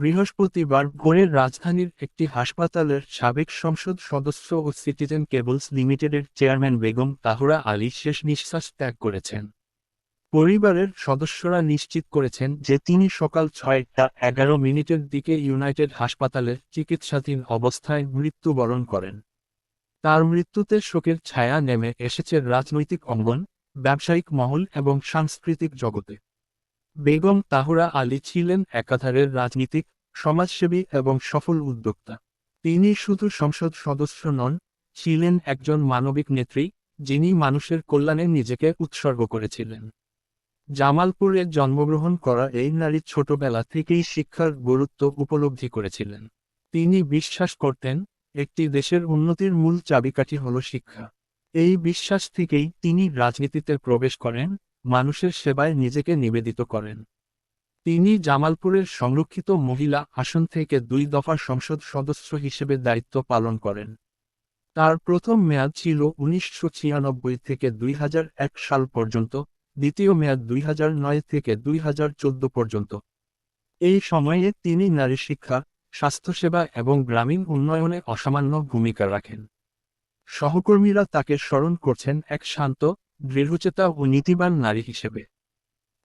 বৃহস্পতিবার ভোরের রাজধানীর একটি হাসপাতালের সাবেক সংসদ সদস্য ও সিটিজেন কেবলস লিমিটেডের চেয়ারম্যান বেগম তাহুরা আলী শেষ নিঃশ্বাস ত্যাগ করেছেন। পরিবারের সদস্যরা নিশ্চিত করেছেন যে তিনি সকাল ছয়টা এগারো মিনিটের দিকে ইউনাইটেড হাসপাতালে চিকিৎসাধীন অবস্থায় মৃত্যুবরণ করেন। তার মৃত্যুতে শোকের ছায়া নেমে এসেছে রাজনৈতিক অঙ্গন, ব্যবসায়িক মহল এবং সাংস্কৃতিক জগতে। বেগম তাহুরা আলী ছিলেন একাধারের রাজনীতিক, সমাজসেবী এবং সফল উদ্যোক্তা। তিনি শুধু সংসদ সদস্য নন, ছিলেন একজন মানবিক নেত্রী, যিনি মানুষের কল্যাণে নিজেকে উৎসর্গ করেছিলেন। জামালপুরে জন্মগ্রহণ করা এই নারী ছোটবেলা থেকেই শিক্ষার গুরুত্ব উপলব্ধি করেছিলেন। তিনি বিশ্বাস করতেন, একটি দেশের উন্নতির মূল চাবিকাঠি হল শিক্ষা। এই বিশ্বাস থেকেই তিনি রাজনীতিতে প্রবেশ করেন মানুষের সেবায় নিজেকে নিবেদিত করেন। তিনি জামালপুরের সংরক্ষিত মহিলা আসন থেকে দুই দফা সংসদ সদস্য হিসেবে দায়িত্ব পালন করেন। তার প্রথম মেয়াদ ছিল উনিশশো ছিয়ানব্বই থেকে দুই সাল পর্যন্ত, দ্বিতীয় মেয়াদ দুই হাজার নয় থেকে দুই হাজার চোদ্দ পর্যন্ত। এই সময়ে তিনি নারী শিক্ষা, স্বাস্থ্যসেবা এবং গ্রামীণ উন্নয়নে অসামান্য ভূমিকা রাখেন। সহকর্মীরা তাকে স্মরণ করছেন এক শান্ত দৃঢ়চেতা ও নীতিবান নারী হিসেবে।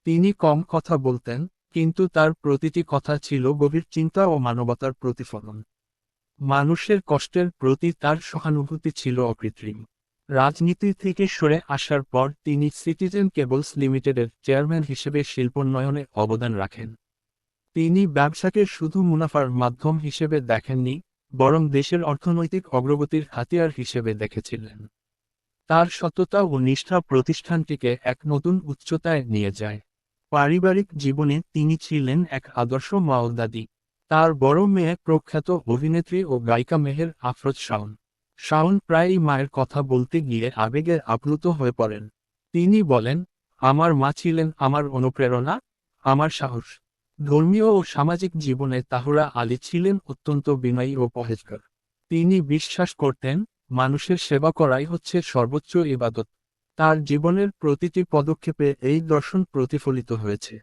তিনি কম কথা বলতেন, কিন্তু তার প্রতিটি কথা ছিল গভীর চিন্তা ও মানবতার প্রতিফলন। মানুষের কষ্টের প্রতি তার সহানুভূতি ছিল অকৃত্রিম। রাজনীতি থেকে সরে আসার পর তিনি সিটিজেন কেবলস লিমিটেডের চেয়ারম্যান হিসেবে শিল্পোন্নয়নে অবদান রাখেন। তিনি ব্যবসাকে শুধু মুনাফার মাধ্যম হিসেবে দেখেননি, বরং দেশের অর্থনৈতিক অগ্রগতির হাতিয়ার হিসেবে দেখেছিলেন। তার সততা ও নিষ্ঠা প্রতিষ্ঠানটিকে এক নতুন উচ্চতায় নিয়ে যায়। পারিবারিক জীবনে তিনি ছিলেন এক আদর্শ মাওদাদি তার বড় মেয়ে প্রখ্যাত অভিনেত্রী ও গায়িকা মেহের আফরোজ শাওন। শাওন প্রায়ই মায়ের কথা বলতে গিয়ে আবেগে আপ্লুত হয়ে পড়েন। তিনি বলেন, আমার মা ছিলেন আমার অনুপ্রেরণা, আমার সাহস। ধর্মীয় ও সামাজিক জীবনে তাহুরা আলী ছিলেন অত্যন্ত বিনয়ী ও পহেজগার তিনি বিশ্বাস করতেন মানুষের সেবা করাই হচ্ছে সর্বোচ্চ ইবাদত। তার জীবনের প্রতিটি পদক্ষেপে এই দর্শন প্রতিফলিত হয়েছে।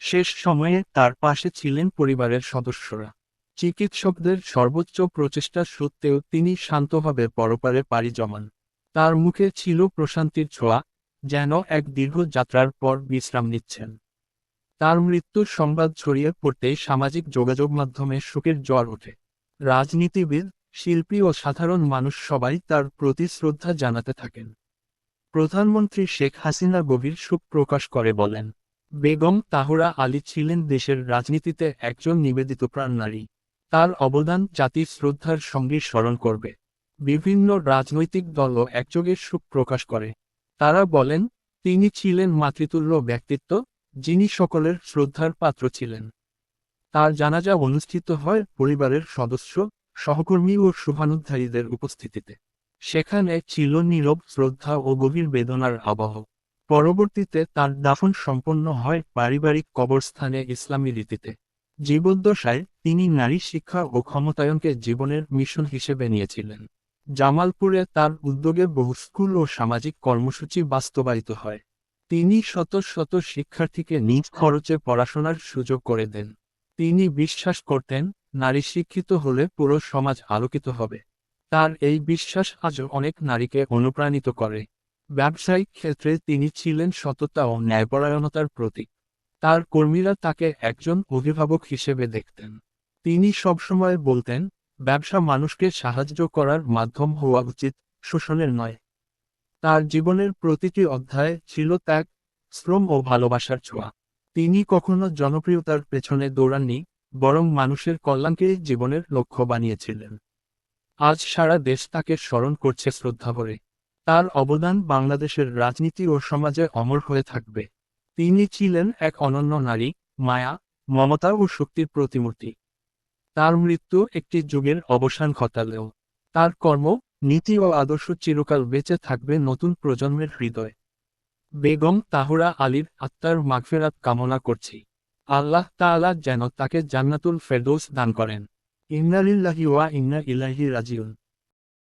শেষ সময়ে তার পাশে ছিলেন পরিবারের সদস্যরা। চিকিৎসকদের সর্বোচ্চ প্রচেষ্টা সত্ত্বেও তিনি শান্তভাবে পরপারে পাড়ি জমান। তার মুখে ছিল প্রশান্তির ছোঁয়া, যেন এক দীর্ঘ যাত্রার পর বিশ্রাম নিচ্ছেন। তার মৃত্যুর সংবাদ ছড়িয়ে পড়তেই সামাজিক যোগাযোগ মাধ্যমে শোকের জ্বর ওঠে। রাজনীতিবিদ শিল্পী ও সাধারণ মানুষ সবাই তার প্রতি শ্রদ্ধা জানাতে থাকেন। প্রধানমন্ত্রী শেখ হাসিনা গভীর শোক প্রকাশ করে বলেন, বেগম তাহরা আলী ছিলেন দেশের রাজনীতিতে একজন নিবেদিত প্রাণ নারী। তার অবদান জাতির শ্রদ্ধার সঙ্গে স্মরণ করবে। বিভিন্ন রাজনৈতিক দলও একযোগে শোক প্রকাশ করে। তারা বলেন, তিনি ছিলেন মাতৃতুল্য ব্যক্তিত্ব, যিনি সকলের শ্রদ্ধার পাত্র ছিলেন। তার জানাজা অনুষ্ঠিত হয় পরিবারের সদস্য সহকর্মী ও শুভানুধ্যায়ীদের উপস্থিতিতে। সেখানে ছিল নীরব, শ্রদ্ধা ও গভীর বেদনার আবহ। পরবর্তীতে তার দাফন সম্পন্ন হয় পারিবারিক কবরস্থানে ইসলামী রীতিতে। জীবদ্দশায় তিনি নারী শিক্ষা ও ক্ষমতায়নকে জীবনের মিশন হিসেবে নিয়েছিলেন। জামালপুরে তার উদ্যোগে বহু স্কুল ও সামাজিক কর্মসূচি বাস্তবায়িত হয়। তিনি শত শত শিক্ষার্থীকে নিজ খরচে পড়াশোনার সুযোগ করে দেন। তিনি বিশ্বাস করতেন, নারী শিক্ষিত হলে পুরো সমাজ আলোকিত হবে। তার এই বিশ্বাস আজও অনেক নারীকে অনুপ্রাণিত করে। ব্যবসায়িক ক্ষেত্রে তিনি ছিলেন সততা ও ন্যায়পরায়ণতার প্রতীক। তার কর্মীরা তাকে একজন অভিভাবক হিসেবে দেখতেন। তিনি সবসময় বলতেন, ব্যবসা মানুষকে সাহায্য করার মাধ্যম হওয়া উচিত, শোষণের নয়। তার জীবনের প্রতিটি অধ্যায়ে ছিল ত্যাগ, শ্রম ও ভালোবাসার ছোঁয়া। তিনি কখনো জনপ্রিয়তার পেছনে দৌড়াননি, বরং মানুষের কল্যাণকে জীবনের লক্ষ্য বানিয়েছিলেন। আজ সারা দেশ তাকে স্মরণ করছে শ্রদ্ধা ভরে। তার অবদান বাংলাদেশের রাজনীতি ও সমাজে অমর হয়ে থাকবে। তিনি ছিলেন এক অনন্য নারী, মায়া, মমতা ও শক্তির প্রতিমূর্তি। তার মৃত্যু একটি যুগের অবসান ঘটালেও। তার কর্ম, নীতি ও আদর্শ চিরকাল বেঁচে থাকবে নতুন প্রজন্মের হৃদয়। বেগম তাহুরা আলীর আত্মার মাগফেরাত কামনা করছি। আল্লাহ তাআলা যেন তাকে জান্নাতুল ফেরদৌস দান করেন। ইন্নালিল্লাহি ওয়া ইন্না ইলাইহি রাজিউন।